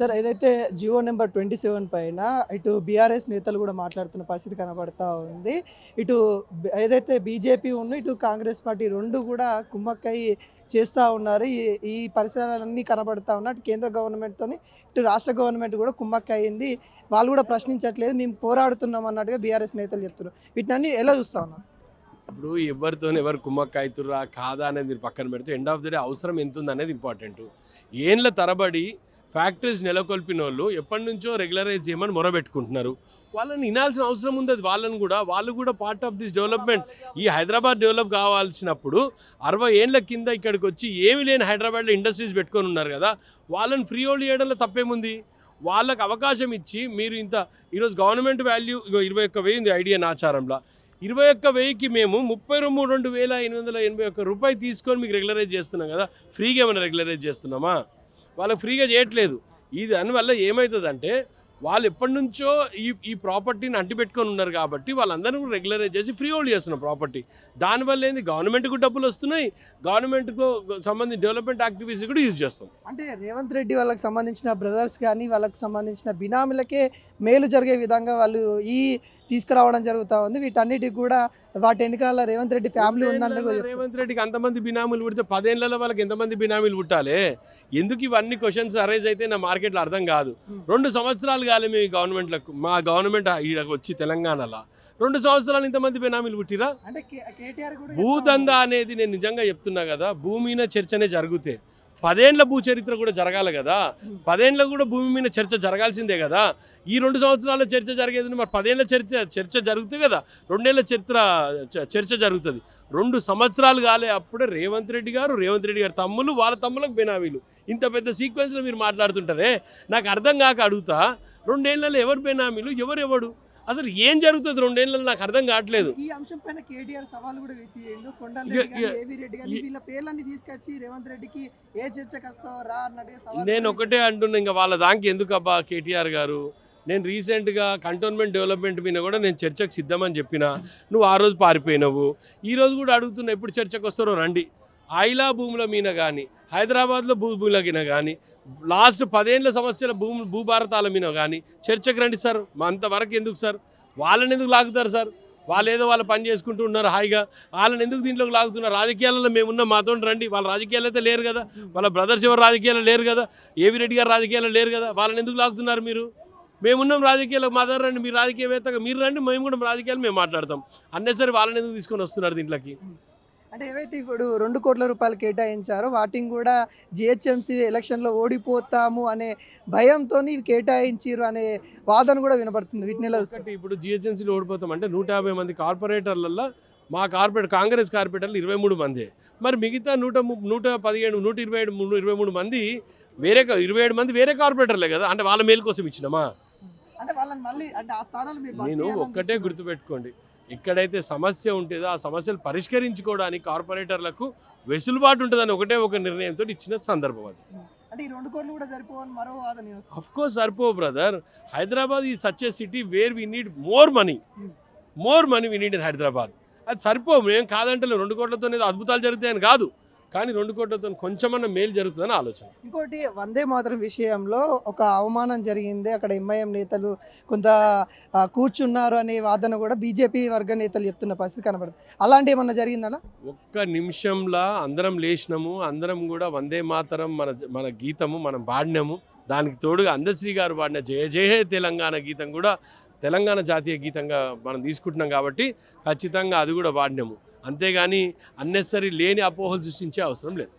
Sir ఏదైతే Jio number twenty seven పైన ఇటు బీఆర్ఎస్ నేతలు కూడా మాట్లాడుతున్న పరిస్థితి కనబడతా ఉంది. ఇటు ఏదైతే బీజేపీ ఉన్న ఇటు కాంగ్రెస్ పార్టీ రెండు కూడా కుమ్మక్కై చేస్తూ ఉన్నారు. ఈ ఈ పరిసరాలన్నీ కనబడతా ఉన్నాయి. కేంద్ర గవర్నమెంట్తో ఇటు రాష్ట్ర గవర్నమెంట్ కూడా కుమ్మక్క అయింది. వాళ్ళు కూడా ప్రశ్నించట్లేదు. మేము పోరాడుతున్నాం అన్నట్టుగా బీఆర్ఎస్ నేతలు చెప్తున్నారు. వీటిని ఎలా చూస్తా ఉన్నాం ఇప్పుడు ఎవరితో ఎవరు కుమ్మక్క అవుతుర్రా కాదా అనేది మీరు పక్కన పెడితే ఎండ్ ఆఫ్ ద డే అవసరం ఎంత ఉంది అనేది ఇంపార్టెంట్ ఏండ్ల తరబడి ఫ్యాక్టరీస్ నెలకొల్పిన వాళ్ళు ఎప్పటి నుంచో రెగ్యులరైజ్ చేయమని మొరబెట్టుకుంటున్నారు. వాళ్ళని వినాల్సిన అవసరం ఉంది అది వాళ్ళని కూడా. వాళ్ళు కూడా పార్ట్ ఆఫ్ దిస్ డెవలప్మెంట్ ఈ హైదరాబాద్ డెవలప్ కావాల్సినప్పుడు అరవై ఏండ్ల కింద ఇక్కడికి వచ్చి ఏమి లేని హైదరాబాద్లో ఇండస్ట్రీస్ పెట్టుకొని ఉన్నారు కదా. వాళ్ళని ఫ్రీ హోల్డ్ చేయడంలో తప్పేముంది? వాళ్ళకి అవకాశం ఇచ్చి మీరు ఇంత ఈరోజు గవర్నమెంట్ వాల్యూ ఇరవై ఒక్క వెయ్యి ఉంది ఐడియా ఆచారంలో. ఇరవై ఒక్క వెయ్యికి మేము ముప్పై రెండు రెండు వేల ఎనిమిది వందల ఎనభై ఒక్క రూపాయి తీసుకొని మీకు రెగ్యులరైజ్ చేస్తున్నాం కదా. ఫ్రీగా ఏమైనా రెగ్యులరైజ్ చేస్తున్నామా? వాళ్ళకి ఫ్రీగా చేయట్లేదు. ఇది దానివల్ల ఏమవుతుందంటే వాళ్ళు ఎప్పటి నుంచో ఈ ఈ ప్రాపర్టీని అంటిపెట్టుకొని ఉన్నారు కాబట్టి వాళ్ళందరూ కూడా రెగ్యులరైజ్ చేసి ఫ్రీ హోల్డ్ చేస్తున్నారు ప్రాపర్టీ. దానివల్ల ఏంది? గవర్నమెంట్కు డబ్బులు వస్తున్నాయి. గవర్నమెంట్కు సంబంధించి డెవలప్మెంట్ యాక్టివిటీస్ కూడా యూజ్ చేస్తాం. అంటే రేవంత్ రెడ్డి వాళ్ళకి సంబంధించిన బ్రదర్స్ కానీ వాళ్ళకి సంబంధించిన బినామీలకే మేలు జరిగే విధంగా వాళ్ళు ఈ తీసుకురావడం జరుగుతూ ఉంది. వీటన్నిటికి కూడా వాటి వెనకాల రేవంత్ రెడ్డి ఫ్యామిలీ ఉందని. రేవంత్ రెడ్డికి అంతమంది బినామీలు పుడితే పదేళ్ళలో వాళ్ళకి ఎంతమంది బినామీలు పుట్టాలి? ఎందుకు ఇవన్నీ క్వశ్చన్స్ అరైజ్ అయితే నా మార్కెట్లో అర్థం కాదు. రెండు సంవత్సరాలు కాలే మీ గవర్నమెంట్లకు. మా గవర్నమెంట్ ఈడకు వచ్చి తెలంగాణలో. రెండు సంవత్సరాలు ఇంతమంది బినామీలు పుట్టిరా? భూదందా అనేది నేను నిజంగా చెప్తున్నా కదా భూమి మీద చర్చనే జరుగుతాయి పదేండ్ల భూ చరిత్ర కూడా జరగాలి కదా. పదేండ్ల కూడా భూమి మీద చర్చ జరగాల్సిందే కదా. ఈ రెండు సంవత్సరాల చర్చ జరిగేది మరి పదేళ్ళ చర్చ చర్చ జరుగుతుంది కదా రెండేళ్ళ చరిత్ర చ- చర్చ జరుగుతుంది. రెండు సంవత్సరాలు కాలే అప్పుడే రేవంత్ రెడ్డి గారు రేవంత్ రెడ్డి గారు తమ్ములు వాళ్ళ తమ్ములకు బెనామీలు. ఇంత పెద్ద సీక్వెన్స్లో మీరు మాట్లాడుతుంటారే? నాకు అర్థం కాక అడుగుతా రెండేళ్ళలో ఎవరు బెనామీలు ఎవరు ఎవడు అసలు ఏం జరుగుతుంది రెండేళ్ళలో నాకు అర్థం కావట్లేదు. ఈ అంశం పైన కేటీఆర్ సవాల్ కూడా వేసియండు. కొండల పేర్లన్నీ తీసుకొచ్చి రేవంత్ రెడ్డికి ఏ చర్చకు వస్తావో రా అన్నట్టుగా సవాల్ నేను ఒకటే అంటున్నా ఇంకా వాళ్ళ దానికి ఎందుకు అబ్బా కేటీఆర్ గారు? నేను రీసెంట్గా కంటోన్మెంట్ డెవలప్మెంట్ మీద కూడా నేను చర్చకు సిద్ధమని చెప్పిన నువ్వు ఆ రోజు పారిపోయినావు. ఈ రోజు కూడా అడుగుతున్నా ఎప్పుడు చర్చకు వస్తారో రండి. ఆయిలా భూముల మీద కానీ హైదరాబాద్లో భూముల మీద కానీ లాస్ట్ పదేళ్ళ సమస్యల భూమి భూభారతాల మీద కానీ చర్చకు రండి సార్. అంతవరకు ఎందుకు సార్? వాళ్ళని ఎందుకు లాగుతారు సార్? వాళ్ళు ఏదో వాళ్ళు పని చేసుకుంటూ ఉన్నారు హాయిగా. వాళ్ళని ఎందుకు దీంట్లోకి లాగుతున్నారు? రాజకీయాలలో మేమున్న మాతో రండి. వాళ్ళ రాజకీయాలు అయితే లేరు కదా. వాళ్ళ బ్రదర్స్ ఎవరు రాజకీయాలు లేరు కదా. ఏవి రెడ్డి గారు రాజకీయాలు లేరు కదా. వాళ్ళని ఎందుకు లాగుతున్నారు మీరు? మేమున్నాం రాజకీయాలకు మా దగ్గర రండి. మీరు రాజకీయవేత్తగా మీరు రండి. మేము కూడా రాజకీయాలు మేము మాట్లాడతాం. అన్నసరి వాళ్ళని ఎందుకు తీసుకొని వస్తున్నారు దీంట్లోకి? అంటే ఏవైతే ఇప్పుడు రెండు కోట్ల రూపాయలు కేటాయించారో వాటిని కూడా జిహెచ్ఎంసీ ఎలక్షన్లో ఓడిపోతాము అనే భయంతో కేటాయించారు అనే వాదన కూడా వినపడుతుంది వీటిని ఇప్పుడు జిహెచ్ఎంసీలో ఓడిపోతాం అంటే నూట యాభై మంది కార్పొరేటర్లలో మా కార్పొరేట్ కాంగ్రెస్ కార్పొరేటర్లు ఇరవై మూడు మంది మరి మిగతా నూట నూట పదిహేడు నూట ఇరవై ఏడు ఇరవై మూడు మంది వేరే ఇరవై ఏడు మంది వేరే కార్పొరేటర్లే కదా అంటే వాళ్ళ మేలు కోసం ఇచ్చినామా అంటే వాళ్ళని మళ్ళీ అంటే ఆ స్థానాలు మీరు భర్తీ నేను ఒక్కటే. గుర్తుపెట్టుకోండి ఎక్కడైతే సమస్య ఉంటుందో ఆ సమస్యలు పరిష్కరించుకోవడానికి కార్పొరేటర్లకు వెసులుబాటు ఉంటుందని ఒకటే ఒక నిర్ణయంతో ఇచ్చిన సందర్భం అది. అంటే ఈ రెండు కోట్లు కూడా సరిపోవని మరో వాదన వస్తుంది. అఫ్ కోర్స్ సరిపో brother Hyderabad is such a city where we need more money more money we need in Hyderabad అది సరిపో మేము కాదంటే రెండు కోట్లతో అద్భుతాలు జరుగుతాయని కాదు. కానీ రెండు కోట్లతో కొంచెమన్నా మేలు జరుగుతుందని ఆలోచన. ఇంకోటి వందే మాతరం విషయంలో ఒక అవమానం జరిగింది. అక్కడ ఎంఐఎం నేతలు కొంత కూర్చున్నారు అనే వాదన కూడా బీజేపీ వర్గ నేతలు చెప్తున్న పరిస్థితి కనబడుతుంది. అలాంటి ఏమన్నా జరిగిందా? ఒక్క నిమిషంలో అందరం లేచినాము. అందరం కూడా వందే మాతరం మన మన గీతము మనం పాడినాము. దానికి తోడుగా అందశ్రీ గారు పాడిన జయ జయ తెలంగాణ గీతం కూడా తెలంగాణ జాతీయ గీతంగా మనం తీసుకుంటున్నాం కాబట్టి ఖచ్చితంగా అది కూడా పాడినాము. అంతేగాని అన్నెసరీ లేని అపోహలు సృష్టించే అవసరం లేదు.